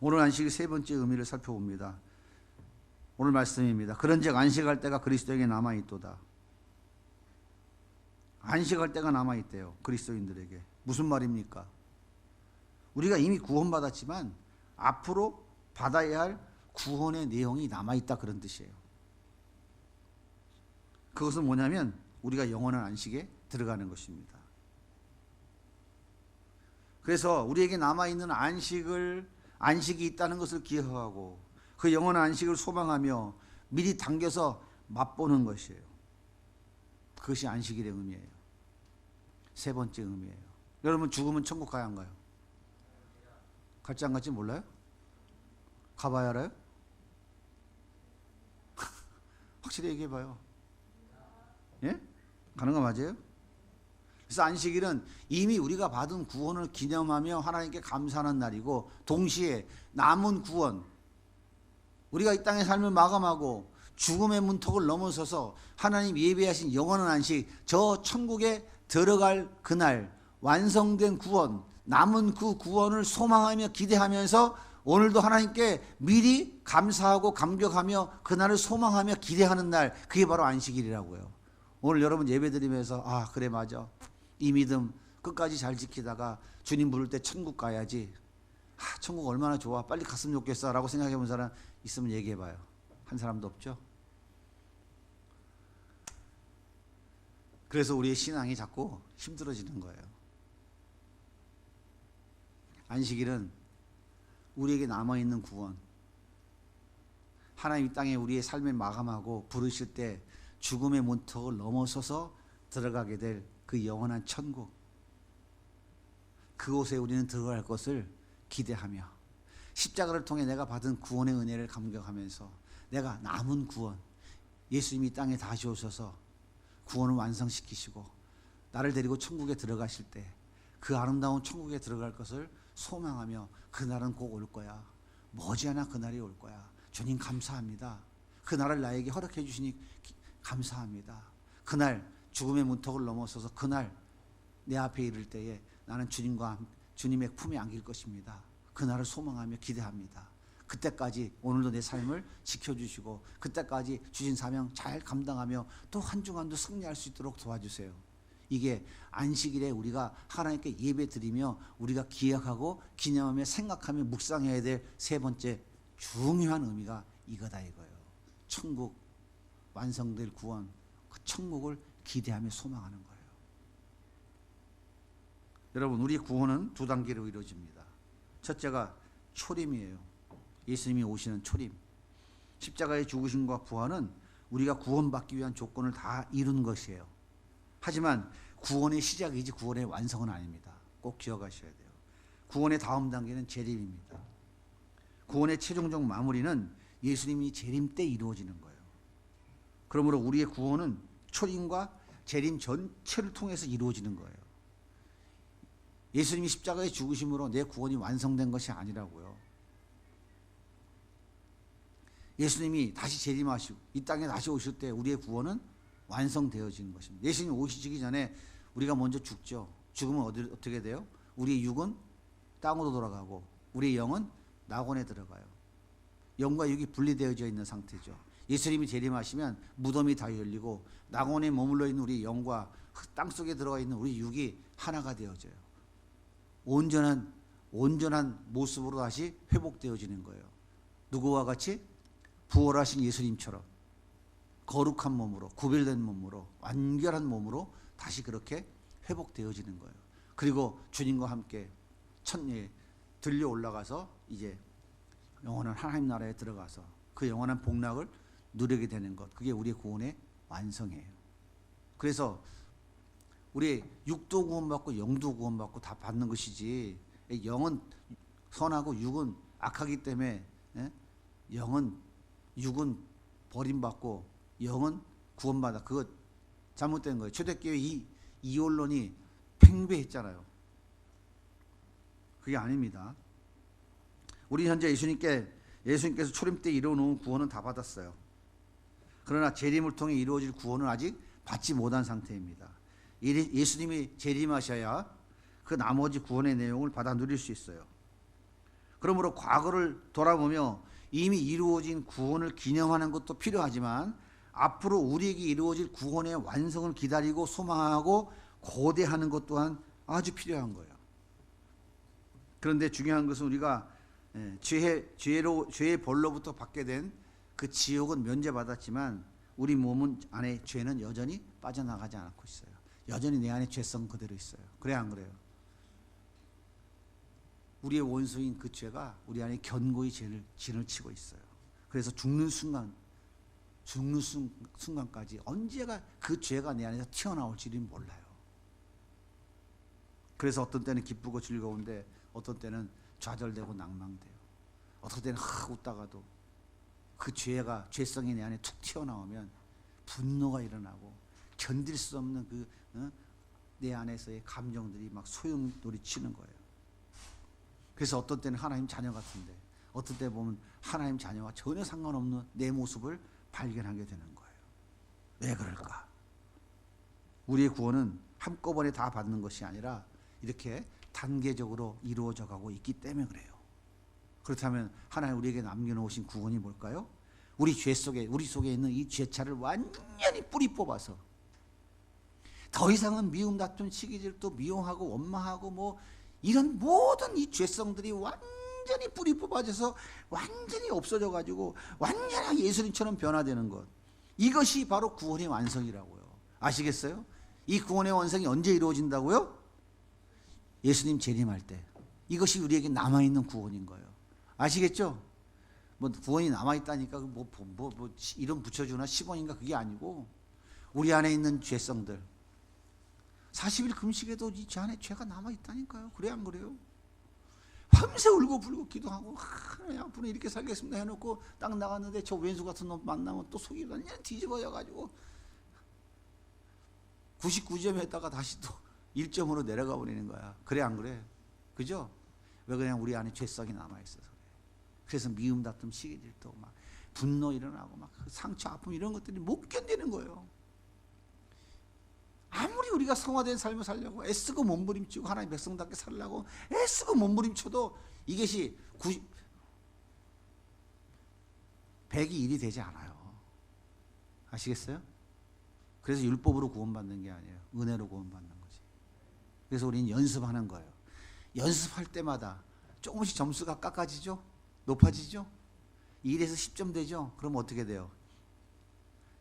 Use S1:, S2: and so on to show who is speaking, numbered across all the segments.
S1: 오늘 안식의 세 번째 의미를 살펴봅니다. 오늘 말씀입니다. 그런즉 안식할 때가 그리스도에게 남아 있도다. 안식할 때가 남아 있대요. 그리스도인들에게. 무슨 말입니까? 우리가 이미 구원받았지만 앞으로 받아야 할 구원의 내용이 남아 있다 그런 뜻이에요. 그것은 뭐냐면 우리가 영원한 안식에 들어가는 것입니다. 그래서 우리에게 남아 있는 안식을 안식이 있다는 것을 기억하고 그 영원한 안식을 소망하며 미리 당겨서 맛보는 것이에요. 그것이 안식일의 의미예요. 세 번째 의미예요. 여러분 죽으면 천국 가야 안 가요? 갈지 안 갈지 몰라요? 가봐야 알아요? 확실히 얘기해 봐요. 예? 가는 거 맞아요? 그래서 안식일은 이미 우리가 받은 구원을 기념하며 하나님께 감사하는 날이고 동시에 남은 구원 우리가 이 땅의 삶을 마감하고 죽음의 문턱을 넘어서서 하나님 예배하신 영원한 안식 저 천국에 들어갈 그날 완성된 구원 남은 그 구원을 소망하며 기대하면서 오늘도 하나님께 미리 감사하고 감격하며 그날을 소망하며 기대하는 날 그게 바로 안식일이라고요. 오늘 여러분 예배드리면서 아 그래 맞아 이 믿음 끝까지 잘 지키다가 주님 부를 때 천국 가야지. 아, 천국 얼마나 좋아. 빨리 갔으면 좋겠어라고 생각해 본 사람 있으면 얘기해 봐요. 한 사람도 없죠? 그래서 우리의 신앙이 자꾸 힘들어지는 거예요. 안식일은 우리에게 남아 있는 구원. 하나님 이 땅에 우리의 삶을 마감하고 부르실 때 죽음의 문턱을 넘어서서 들어가게 될 그 영원한 천국. 그곳에 우리는 들어갈 것을 기대하며 십자가를 통해 내가 받은 구원의 은혜를 감격하면서 내가 남은 구원, 예수님이 땅에 다시 오셔서 구원을 완성시키시고 나를 데리고 천국에 들어가실 때 그 아름다운 천국에 들어갈 것을 소망하며 그날은 꼭 올 거야. 머지않아 그날이 올 거야. 주님 감사합니다. 그날을 나에게 허락해 주시니 감사합니다. 그날 죽음의 문턱을 넘어서서 그날 내 앞에 이를 때에 나는 주님과 주님의 품에 안길 것입니다. 그날을 소망하며 기대합니다. 그때까지 오늘도 내 삶을 지켜주시고 그때까지 주신 사명 잘 감당하며 또 한 주간도 승리할 수 있도록 도와주세요. 이게 안식일에 우리가 하나님께 예배 드리며 우리가 기억하고 기념하며 생각하며 묵상해야 될 세 번째 중요한 의미가 이거다 이거예요. 천국 완성될 구원, 그 천국을 기대하며 소망하는 거예요. 여러분, 우리 구원은 두 단계로 이루어집니다. 첫째가 초림이에요. 예수님이 오시는 초림. 십자가의 죽으심과 부활은 우리가 구원받기 위한 조건을 다 이룬 것이에요. 하지만 구원의 시작이지 구원의 완성은 아닙니다. 꼭 기억하셔야 돼요. 구원의 다음 단계는 재림입니다. 구원의 최종적 마무리는 예수님이 재림 때 이루어지는 거예요. 그러므로 우리의 구원은 초림과 재림 전체를 통해서 이루어지는 거예요. 예수님이 십자가에 죽으심으로 내 구원이 완성된 것이 아니라고요. 예수님이 다시 재림하시고 이 땅에 다시 오실 때 우리의 구원은 완성되어지는 것입니다. 예수님 오시기 전에 우리가 먼저 죽죠. 죽으면 어디, 어떻게 돼요? 우리의 육은 땅으로 돌아가고 우리의 영은 낙원에 들어가요. 영과 육이 분리되어져 있는 상태죠. 예수님이 재림하시면 무덤이 다 열리고 낙원에 머물러 있는 우리 영과 땅 속에 들어가 있는 우리 육이 하나가 되어져요. 온전한 온전한 모습으로 다시 회복되어지는 거예요. 누구와 같이 부활하신 예수님처럼 거룩한 몸으로 구별된 몸으로 완결한 몸으로 다시 그렇게 회복되어지는 거예요. 그리고 주님과 함께 천리에 들려 올라가서 이제 영원한 하나님 나라에 들어가서 그 영원한 복락을 누리게 되는 것. 그게 우리의 구원의 완성이에요. 그래서 우리 육도 구원받고 영도 구원받고 다 받는 것이지 영은 선하고 육은 악하기 때문에 예? 영은 육은 버림받고 영은 구원받아. 그거 잘못된 거예요. 초대교회 이 이혼론이 팽배했잖아요. 그게 아닙니다. 우리 현재 예수님께 예수님께서 초림 때 이루어놓은 구원은 다 받았어요. 그러나 재림을 통해 이루어질 구원은 아직 받지 못한 상태입니다. 예수님이 재림하셔야 그 나머지 구원의 내용을 받아 누릴 수 있어요. 그러므로 과거를 돌아보며 이미 이루어진 구원을 기념하는 것도 필요하지만 앞으로 우리에게 이루어질 구원의 완성을 기다리고 소망하고 고대하는 것 또한 아주 필요한 거예요. 그런데 중요한 것은 우리가 예, 죄의 죄로 죄의 벌로부터 받게 된 그 지옥은 면제받았지만 우리 몸은 안에 죄는 여전히 빠져나가지 않고 있어요. 여전히 내 안에 죄성 그대로 있어요. 그래 안 그래요? 우리의 원수인 그 죄가 우리 안에 견고히 죄를 진을 치고 있어요. 그래서 죽는 순간 죽는 순, 순간까지 언제가 그 죄가 내 안에서 튀어나올지를 몰라요. 그래서 어떤 때는 기쁘고 즐거운데 어떤 때는 좌절되고 낭망돼요. 어떤 때는 하 웃다가도 그 죄가 죄성이 내 안에 툭 튀어나오면 분노가 일어나고 견딜 수 없는 그내 안에서의 감정들이 막 소용돌이 치는 거예요. 그래서 어떤 때는 하나님 자녀 같은데 어떤 때 보면 하나님 자녀와 전혀 상관없는 내 모습을 발견하게 되는 거예요. 왜 그럴까? 우리의 구원은 한꺼번에 다 받는 것이 아니라 이렇게 단계적으로 이루어져 가고 있기 때문에 그래요. 그렇다면 하나님 우리에게 남겨놓으신 구원이 뭘까요? 우리 죄 속에 우리 속에 있는 이 죄차를 완전히 뿌리 뽑아서 더 이상은 미움 다툼 시기 질도 미용하고 원망하고 뭐 이런 모든 이 죄성들이 완전히 뿌리 뽑아져서 완전히 없어져 가지고 완전히 예수님처럼 변화되는 것 이것이 바로 구원의 완성이라고요 아시겠어요? 이 구원의 완성이 언제 이루어진다고요? 예수님 재림할 때 이것이 우리에게 남아 있는 구원인 거예요. 아시겠죠? 뭐 구원이 남아 있다니까 뭐, 뭐, 뭐 이름 붙여주나 10원인가 그게 아니고 우리 안에 있는 죄성들 40일 금식에도 이 죄 안에 죄가 남아 있다니까요. 그래 안 그래요? 밤새 울고 불고 기도하고 하나님 앞으로 이렇게 살겠습니다 해놓고 딱 나갔는데 저 왼수 같은 놈 만나면 또 속이 완전 뒤집어져 가지고 99점 했다가 다시 또 1점으로 내려가 버리는 거야. 그래 안 그래? 그죠? 왜 그냥 우리 안에 죄성이 남아 있어서 그래. 그래서 미움 다툼 시기질도 막 분노 일어나고 막 상처 아픔 이런 것들이 못 견디는 거예요. 아무리 우리가 성화된 삶을 살려고 애쓰고 몸부림치고 하나님 백성답게 살려고 애쓰고 몸부림쳐도 이것이 90, 100이 1이 되지 않아요. 아시겠어요? 그래서 율법으로 구원받는 게 아니에요. 은혜로 구원받는 거지. 그래서 우리는 연습하는 거예요. 연습할 때마다 조금씩 점수가 깎아지죠? 높아지죠? 1에서 10점 되죠? 그럼 어떻게 돼요?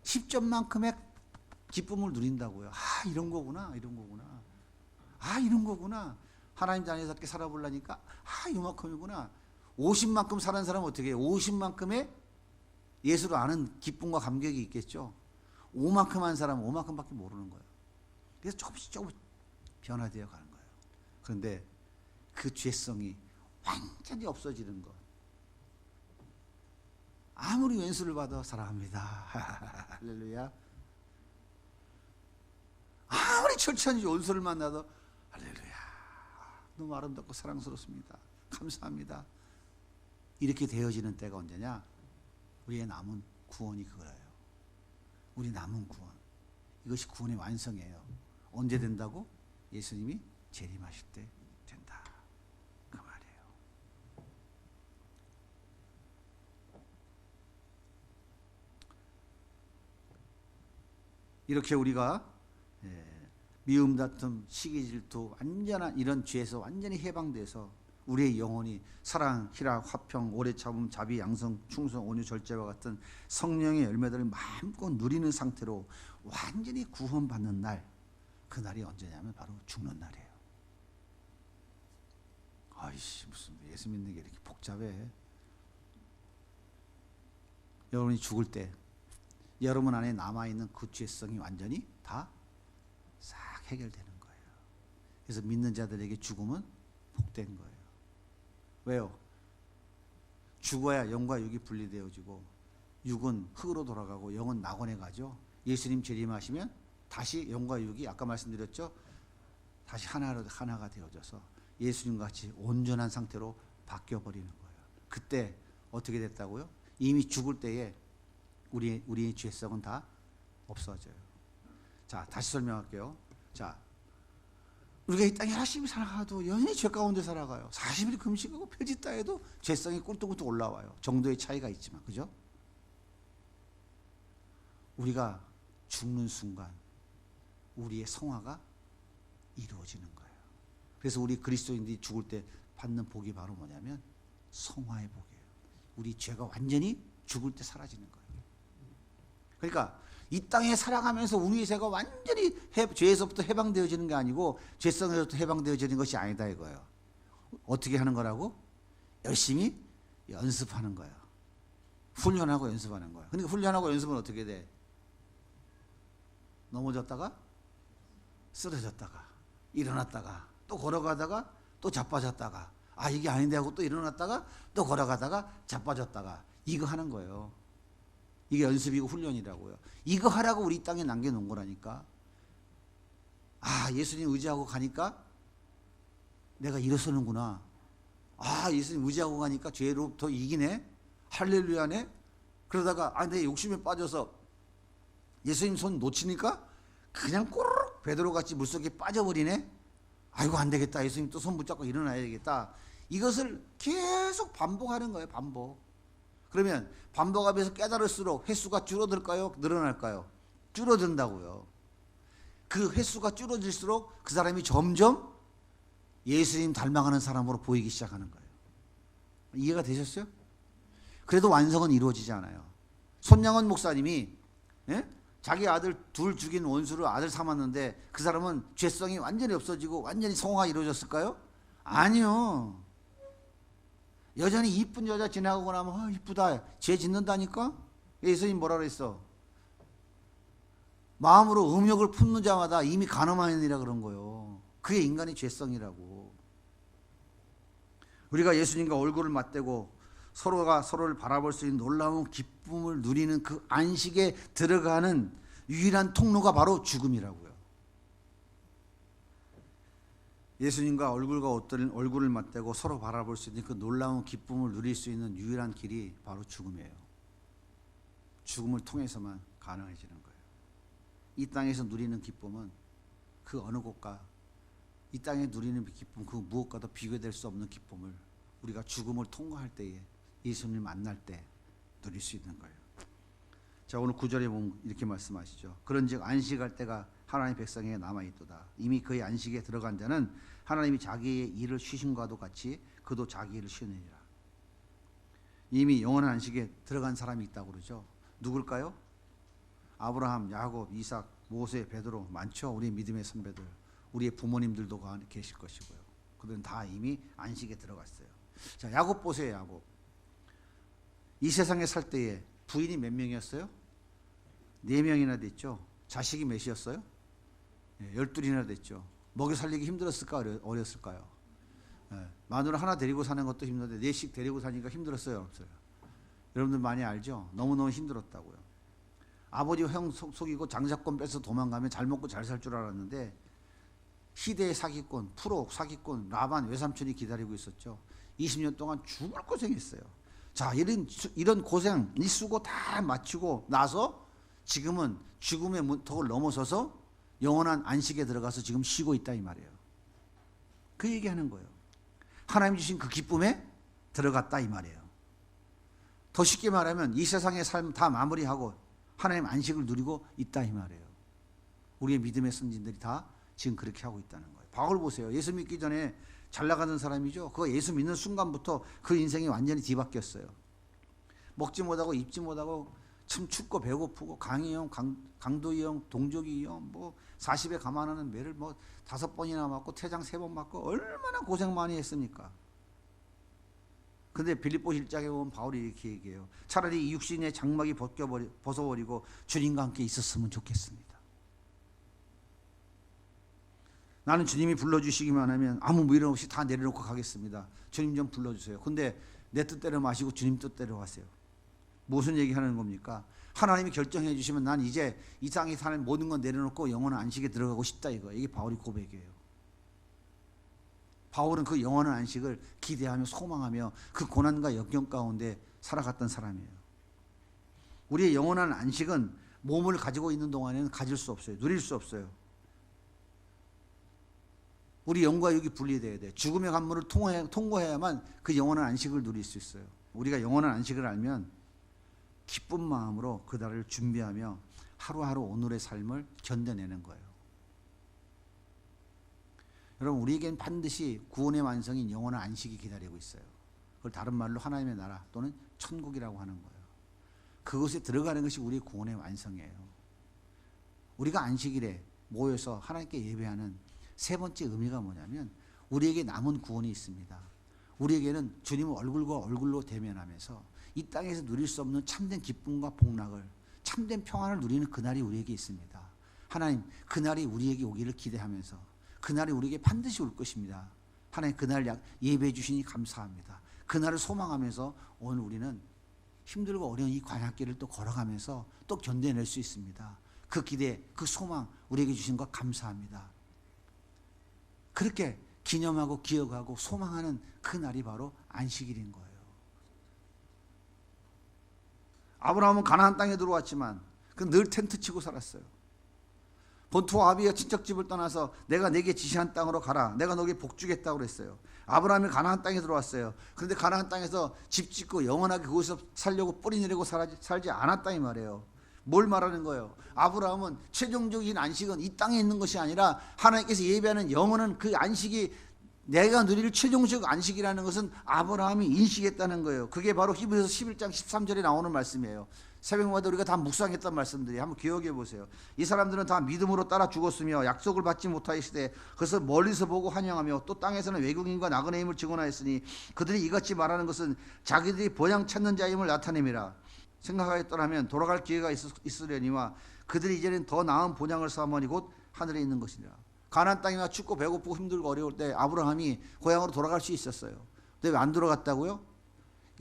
S1: 10점만큼의 기쁨을 누린다고요. 아, 이런 거구나. 이런 거구나. 아, 이런 거구나. 하나님 자녀답게 살아보려니까 아, 이만큼이구나. 50만큼 사는 사람은 어떻게 해요? 50만큼의 예수를 아는 기쁨과 감격이 있겠죠. 5만큼 한 사람은 5만큼밖에 모르는 거예요. 그래서 조금씩 조금씩 변화되어 가는 거예요. 그런데 그 죄성이 완전히 없어지는 것. 아무리 왼수를 받아 사랑합니다. 할렐루야. 아무리 철저한지 온수를 만나도 할렐루야. 너무 아름답고 사랑스럽습니다. 감사합니다. 이렇게 되어지는 때가 언제냐? 우리의 남은 구원이 그거예요. 우리 남은 구원. 이것이 구원의 완성이에요. 언제 된다고? 예수님이 재림하실 때 된다. 그 말이에요. 이렇게 우리가 예, 미움 다툼 시기 질투 완전한 이런 죄에서 완전히 해방돼서 우리의 영혼이 사랑, 희락, 화평, 오래 참음, 자비, 양성, 충성, 온유, 절제와 같은 성령의 열매들을 마음껏 누리는 상태로 완전히 구원받는 날, 그 날이 언제냐면 바로 죽는 날이에요. 아이씨 무슨 예수 믿는 게 이렇게 복잡해. 여러분이 죽을 때 여러분 안에 남아 있는 그 죄성이 완전히 다 싹 해결되는 거예요. 그래서 믿는 자들에게 죽음은 복된 거예요. 왜요? 죽어야 영과 육이 분리되어지고 육은 흙으로 돌아가고 영은 낙원에 가죠. 예수님 재림하시면 다시 영과 육이 아까 말씀드렸죠. 다시 하나로 하나가 되어져서 예수님 같이 온전한 상태로 바뀌어 버리는 거예요. 그때 어떻게 됐다고요? 이미 죽을 때에 우리 우리의 죄성은 다 없어져요. 자, 다시 설명할게요. 자, 우리가 이 땅에 열심히 살아가도 여전히 죄 가운데 살아가요. 40일 금식하고 펴짓다 해도 죄성이 꿀떡꿀떡 올라와요. 정도의 차이가 있지만 그죠? 우리가 죽는 순간 우리의 성화가 이루어지는 거예요. 그래서 우리 그리스도인들이 죽을 때 받는 복이 바로 뭐냐면 성화의 복이에요. 우리 죄가 완전히 죽을 때 사라지는 거예요. 그러니까 이 땅에 살아가면서 우리의 죄가 완전히 해, 죄에서부터 해방되어지는 게 아니고 죄성에서부터 해방되어지는 것이 아니다 이거예요. 어떻게 하는 거라고? 열심히 연습하는 거예요. 훈련하고 연습하는 거예요. 그러니까 훈련하고 연습은 어떻게 돼? 넘어졌다가 쓰러졌다가 일어났다가 또 걸어가다가 또 자빠졌다가 아 이게 아닌데 하고 또 일어났다가 또 걸어가다가 자빠졌다가 이거 하는 거예요. 이게 연습이고 훈련이라고요. 이거 하라고 우리 땅에 남겨놓은 거라니까. 아 예수님 의지하고 가니까 내가 일어서는구나. 아 예수님 의지하고 가니까 죄로부터 이기네. 할렐루야네. 그러다가 아 내 욕심에 빠져서 예수님 손 놓치니까 그냥 꼬르륵 베드로 같이 물속에 빠져버리네. 아이고 안 되겠다. 예수님 또 손 붙잡고 일어나야 되겠다. 이것을 계속 반복하는 거예요. 반복. 그러면 반복하면서 깨달을수록 횟수가 줄어들까요? 늘어날까요? 줄어든다고요. 그 횟수가 줄어들수록 그 사람이 점점 예수님 닮아가는 사람으로 보이기 시작하는 거예요. 이해가 되셨어요? 그래도 완성은 이루어지지 않아요. 손양원 목사님이 예? 자기 아들 둘 죽인 원수를 아들 삼았는데 그 사람은 죄성이 완전히 없어지고 완전히 성화가 이루어졌을까요? 아니요. 여전히 이쁜 여자 지나가고 나면 아 이쁘다. 죄 짓는다니까? 예수님 뭐라 그랬어? 마음으로 음욕을 품는 자마다 이미 가늠하느니라 그런 거요. 그게 인간의 죄성이라고. 우리가 예수님과 얼굴을 맞대고 서로가 서로를 바라볼 수 있는 놀라운 기쁨을 누리는 그 안식에 들어가는 유일한 통로가 바로 죽음이라고요. 예수님과 얼굴과 옷들, 얼굴을 맞대고 서로 바라볼 수 있는 그 놀라운 기쁨을 누릴 수 있는 유일한 길이 바로 죽음이에요. 죽음을 통해서만 가능해지는 거예요. 이 땅에서 누리는 기쁨은 그 어느 곳과 이 땅에 누리는 기쁨 그 무엇과도 비교될 수 없는 기쁨을 우리가 죽음을 통과할 때에 예수님을 만날 때 누릴 수 있는 거예요. 자 오늘 구절에 보면 이렇게 말씀하시죠. 그런즉 안식할 때가 하나님 백성에게 남아 있도다. 이미 그의 안식에 들어간 자는 하나님이 자기의 일을 쉬신과도 같이 그도 자기 일을 쉬느니라. 이미 영원한 안식에 들어간 사람이 있다고 그러죠. 누굴까요? 아브라함, 야곱, 이삭, 모세, 베드로 많죠. 우리 믿음의 선배들, 우리의 부모님들도 가- 계실 것이고요. 그들은 다 이미 안식에 들어갔어요. 자, 야곱 보세요, 야곱. 이 세상에 살 때에 부인이 몇 명이었어요? 네 명이나 됐죠. 자식이 몇이었어요? 예, 열둘이나 됐죠. 먹여 살리기 힘들었을까 어렸을까요? 예, 마누라 하나 데리고 사는 것도 힘든데 넷씩 데리고 사니까 힘들었어요, 없어요? 여러분들 많이 알죠? 너무너무 힘들었다고요. 아버지 형 속- 속이고 장자권 뺏어 도망가면 잘 먹고 잘 살 줄 알았는데 희대의 사기꾼, 프로 사기꾼 라반 외삼촌이 기다리고 있었죠. 20년 동안 죽을 고생했어요. 자, 이런 수- 이런 고생, 이 수고 다 마치고 나서 지금은 죽음의 문턱을 넘어서서 영원한 안식에 들어가서 지금 쉬고 있다 이 말이에요. 그 얘기하는 거예요. 하나님 주신 그 기쁨에 들어갔다 이 말이에요. 더 쉽게 말하면 이 세상의 삶 다 마무리하고 하나님 안식을 누리고 있다 이 말이에요. 우리의 믿음의 선진들이 다 지금 그렇게 하고 있다는 거예요. 바울 보세요. 예수 믿기 전에 잘 나가는 사람이죠. 그 예수 믿는 순간부터 그 인생이 완전히 뒤바뀌었어요. 먹지 못하고 입지 못하고 참 춥고 배고프고 강희 형, 강, 강도희 형, 동족이 형, 뭐 40에 감안하는 매를 뭐 다섯 번이나 맞고 퇴장 세 번 맞고 얼마나 고생 많이 했습니까? 근데 빌립보 실장에 보면 바울이 이렇게 얘기해요. 차라리 이 육신의 장막이 벗겨버리, 벗어버리고 주님과 함께 있었으면 좋겠습니다. 나는 주님이 불러주시기만 하면 아무 미련 없이 다 내려놓고 가겠습니다. 주님 좀 불러주세요. 근데 내 뜻대로 마시고 주님 뜻대로 하세요. 무슨 얘기 하는 겁니까? 하나님이 결정해 주시면 난 이제 이 땅에 사는 모든 건 내려놓고 영원한 안식에 들어가고 싶다 이거. 이게 바울이 고백이에요. 바울은 그 영원한 안식을 기대하며 소망하며 그 고난과 역경 가운데 살아갔던 사람이에요. 우리의 영원한 안식은 몸을 가지고 있는 동안에는 가질 수 없어요. 누릴 수 없어요. 우리 영과 육이 분리돼야 돼. 죽음의 관문을 통과해야만 그 영원한 안식을 누릴 수 있어요. 우리가 영원한 안식을 알면 기쁜 마음으로 그날을 준비하며 하루하루 오늘의 삶을 견뎌내는 거예요. 여러분 우리에겐 반드시 구원의 완성인 영원한 안식이 기다리고 있어요. 그걸 다른 말로 하나님의 나라 또는 천국이라고 하는 거예요. 그것에 들어가는 것이 우리의 구원의 완성이에요. 우리가 안식일에 모여서 하나님께 예배하는 세 번째 의미가 뭐냐면 우리에게 남은 구원이 있습니다. 우리에게는 주님을 얼굴과 얼굴로 대면하면서 이 땅에서 누릴 수 없는 참된 기쁨과 복락을 참된 평안을 누리는 그날이 우리에게 있습니다. 하나님 그날이 우리에게 오기를 기대하면서 그날이 우리에게 반드시 올 것입니다. 하나님 그날 약 예배해 주시니 감사합니다. 그날을 소망하면서 오늘 우리는 힘들고 어려운 이 관약길을 또 걸어가면서 또 견뎌낼 수 있습니다. 그 기대, 그 소망 우리에게 주신 것 감사합니다. 그렇게 기념하고 기억하고 소망하는 그 날이 바로 안식일인 거예요. 아브라함은 가나안 땅에 들어왔지만 그늘 텐트 치고 살았어요. 본토와 아비의 친척집을 떠나서 내가 내게 지시한 땅으로 가라. 내가 너에게 복 주겠다고 그랬어요. 아브라함이 가나안 땅에 들어왔어요. 그런데 가나안 땅에서 집 짓고 영원하게 그곳에서 살려고 뿌리 내리고 살지, 살지 않았다 이 말이에요. 뭘 말하는 거예요? 아브라함은 최종적인 안식은 이 땅에 있는 것이 아니라 하나님께서 예배하는 영원한 그 안식이 내가 누릴 최종적 안식이라는 것은 아브라함이 인식했다는 거예요. 그게 바로 히브리서 11장 13절에 나오는 말씀이에요. 새벽마다 우리가 다 묵상했던 말씀들이 한번 기억해 보세요. 이 사람들은 다 믿음으로 따라 죽었으며 약속을 받지 못하시되 그것을 멀리서 보고 환영하며 또 땅에서는 외국인과 나그네 임을 증언하였으니 그들이 이같이 말하는 것은 자기들이 본향 찾는 자임을 나타냄이라. 생각하였더라면 돌아갈 기회가 있, 있으려니와 그들이 이제는 더 나은 본향을 삼으니 곧 하늘에 있는 것이니라. 가나안 땅이나 춥고 배고프고 힘들고 어려울 때 아브라함이 고향으로 돌아갈 수 있었어요. 근데 왜 안 돌아갔다고요?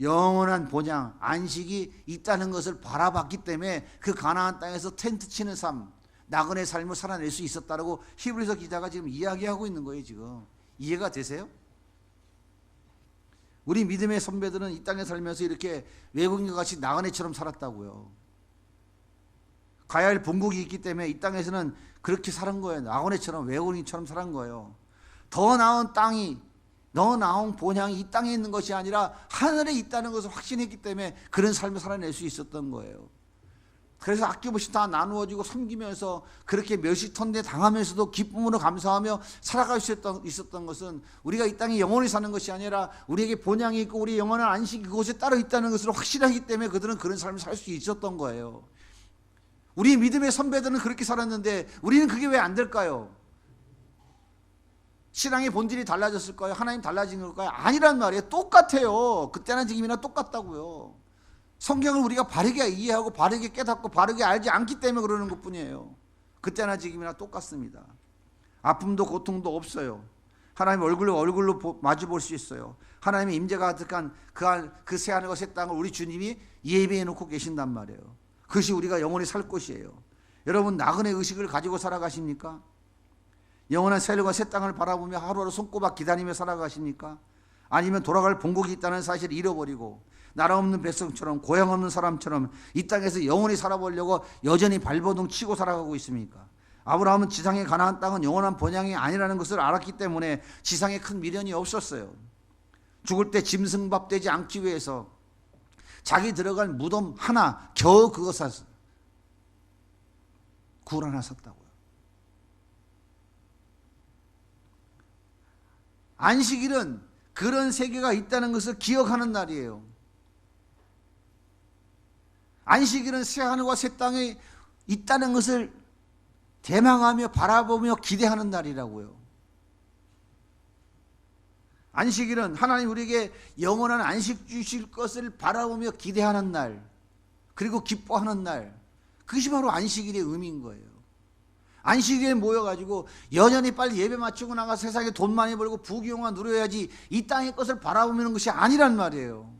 S1: 영원한 본향 안식이 있다는 것을 바라봤기 때문에 그 가나안 땅에서 텐트 치는 삶, 나그네 삶을 살아낼 수 있었다라고 히브리서 기자가 지금 이야기하고 있는 거예요, 지금. 이해가 되세요? 우리 믿음의 선배들은 이 땅에 살면서 이렇게 외국인과 같이 나그네처럼 살았다고요. 가야 할 본국이 있기 때문에 이 땅에서는 그렇게 살은 거예요. 나그네처럼 외국인처럼 살은 거예요. 더 나은 땅이 더 나은 본향이 이 땅에 있는 것이 아니라 하늘에 있다는 것을 확신했기 때문에 그런 삶을 살아낼 수 있었던 거예요. 그래서 아낌없이 다 나누어지고 섬기면서 그렇게 멸시턴대 당하면서도 기쁨으로 감사하며 살아갈 수 있었던, 있었던 것은 우리가 이 땅에 영원히 사는 것이 아니라 우리에게 본향이 있고 우리 영원한 안식이 그곳에 따로 있다는 것을 확실하기 때문에 그들은 그런 삶을 살 수 있었던 거예요. 우리 믿음의 선배들은 그렇게 살았는데 우리는 그게 왜 안 될까요? 신앙의 본질이 달라졌을까요? 하나님 달라진 걸까요? 아니란 말이에요. 똑같아요. 그때나 지금이나 똑같다고요. 성경을 우리가 바르게 이해하고 바르게 깨닫고 바르게 알지 않기 때문에 그러는 것 뿐이에요. 그때나 지금이나 똑같습니다. 아픔도 고통도 없어요. 하나님 얼굴로 얼굴로 마주 볼 수 있어요. 하나님의 임재가 가득한 그 새 하늘과 새 땅을 우리 주님이 예배해 놓고 계신단 말이에요. 그것이 우리가 영원히 살 곳이에요. 여러분 나그네 의식을 가지고 살아가십니까? 영원한 새하늘과 새 땅을 바라보며 하루하루 손꼽아 기다리며 살아가십니까? 아니면 돌아갈 본국이 있다는 사실을 잃어버리고 나라 없는 백성처럼 고향 없는 사람처럼 이 땅에서 영원히 살아보려고 여전히 발버둥 치고 살아가고 있습니까? 아브라함은 지상의 가나안 땅은 영원한 본향이 아니라는 것을 알았기 때문에 지상에 큰 미련이 없었어요. 죽을 때 짐승밥 되지 않기 위해서 자기 들어갈 무덤 하나 겨우 그것을 굴 하나 섰다고요. 안식일은 그런 세계가 있다는 것을 기억하는 날이에요. 안식일은 새 하늘과 새 땅에 있다는 것을 대망하며 바라보며 기대하는 날이라고요. 안식일은 하나님 우리에게 영원한 안식 주실 것을 바라보며 기대하는 날, 그리고 기뻐하는 날, 그것이 바로 안식일의 의미인 거예요. 안식일에 모여가지고 여전히 빨리 예배 마치고 나가 세상에 돈 많이 벌고 부귀영화 누려야지 이 땅의 것을 바라보는 것이 아니란 말이에요.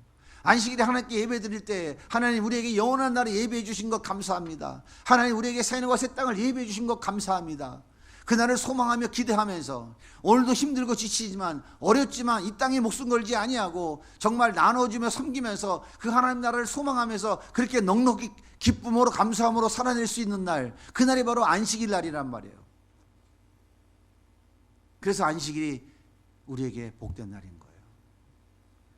S1: 안식일에 하나님께 예배 드릴 때 하나님 우리에게 영원한 날에 예배해 주신 것 감사합니다. 하나님 우리에게 새하늘과 새 땅을 예배해 주신 것 감사합니다. 그날을 소망하며 기대하면서 오늘도 힘들고 지치지만 어렵지만 이 땅에 목숨 걸지 아니하고 정말 나눠주며 섬기면서 그 하나님 나라를 소망하면서 그렇게 넉넉히 기쁨으로 감사함으로 살아낼 수 있는 날 그날이 바로 안식일 날이란 말이에요. 그래서 안식일이 우리에게 복된 날인 거예요.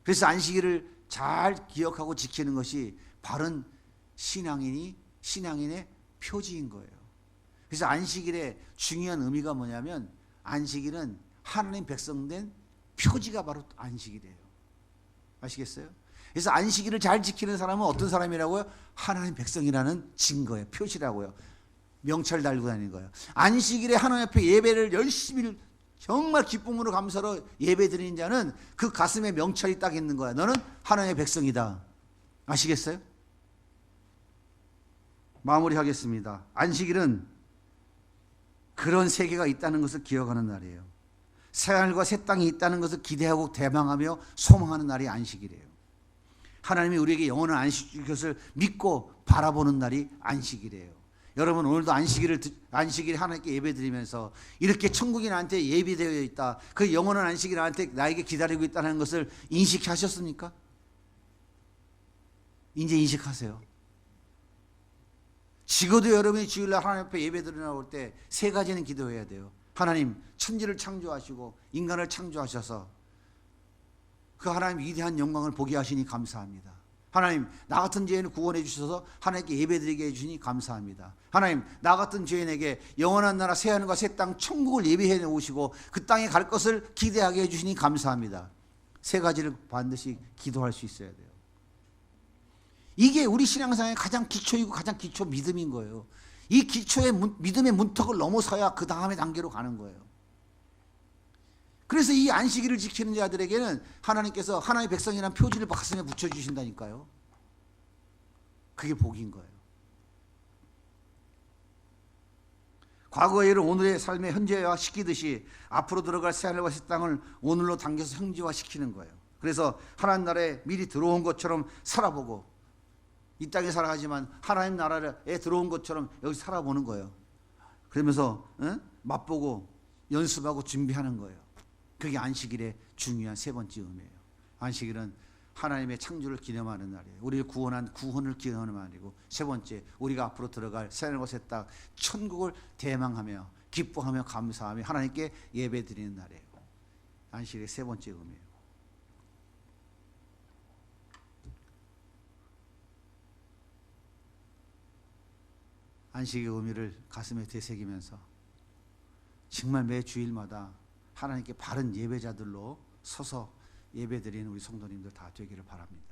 S1: 그래서 안식일을 잘 기억하고 지키는 것이 바른 신앙인이 신앙인의 표지인 거예요. 그래서 안식일의 중요한 의미가 뭐냐면 안식일은 하나님 백성된 표지가 바로 안식일이에요. 아시겠어요? 그래서 안식일을 잘 지키는 사람은 어떤 사람이라고요? 하나님 백성이라는 증거예요. 표시라고요. 명찰 달고 다니는 거예요. 안식일에 하나님 앞에 예배를 열심히 정말 기쁨으로 감사로 예배 드리는 자는 그 가슴에 명찰이 딱 있는 거야. 너는 하나님의 백성이다. 아시겠어요? 마무리하겠습니다. 안식일은 그런 세계가 있다는 것을 기억하는 날이에요. 새하늘과 새 땅이 있다는 것을 기대하고 대망하며 소망하는 날이 안식일이에요. 하나님이 우리에게 영원한 안식 줄 것을 믿고 바라보는 날이 안식일이에요. 여러분 오늘도 안식일을 안식일 하나님께 예배드리면서 이렇게 천국이 나한테 예비되어 있다. 그 영원한 안식이 나한테 나에게 기다리고 있다는 것을 인식하셨습니까? 이제 인식하세요. 지금도 여러분이 주일날 하나님 앞에 예배드려 나올 때 세 가지는 기도해야 돼요. 하나님 천지를 창조하시고 인간을 창조하셔서 그 하나님 위대한 영광을 보게 하시니 감사합니다. 하나님 나 같은 죄인을 구원해 주셔서 하나님께 예배드리게 해 주시니 감사합니다. 하나님 나 같은 죄인에게 영원한 나라 새 하늘과 새 땅 천국을 예비해 놓으시고 그 땅에 갈 것을 기대하게 해 주시니 감사합니다. 세 가지를 반드시 기도할 수 있어야 돼요. 이게 우리 신앙생활의 가장 기초이고 가장 기초 믿음인 거예요. 이 기초의 문- 믿음의 문턱을 넘어서야 그 다음의 단계로 가는 거예요. 그래서 이 안식일을 지키는 자들에게는 하나님께서 하나님의 백성이라는 표지를 가슴에 붙여주신다니까요. 그게 복인 거예요. 과거의 일을 오늘의 삶의 현재화 시키듯이 앞으로 들어갈 새하늘과 새 땅을 오늘로 당겨서 형제화 시키는 거예요. 그래서 하나님 나라에 미리 들어온 것처럼 살아보고 이 땅에 살아가지만 하나님 나라에 들어온 것처럼 여기 살아보는 거예요. 그러면서 어? 맛보고 연습하고 준비하는 거예요. 그게 안식일의 중요한 세 번째 의미예요. 안식일은 하나님의 창조를 기념하는 날이에요. 우리를 구원한 구원을 기념하는 날이고 세 번째 우리가 앞으로 들어갈 새하늘과 새땅 천국을 대망하며 기뻐하며 감사하며 하나님께 예배드리는 날이에요. 안식일의 세 번째 의미예요. 안식의 의미를 가슴에 되새기면서 정말 매 주일마다 하나님께 바른 예배자들로 서서 예배드리는 우리 성도님들 다 되기를 바랍니다.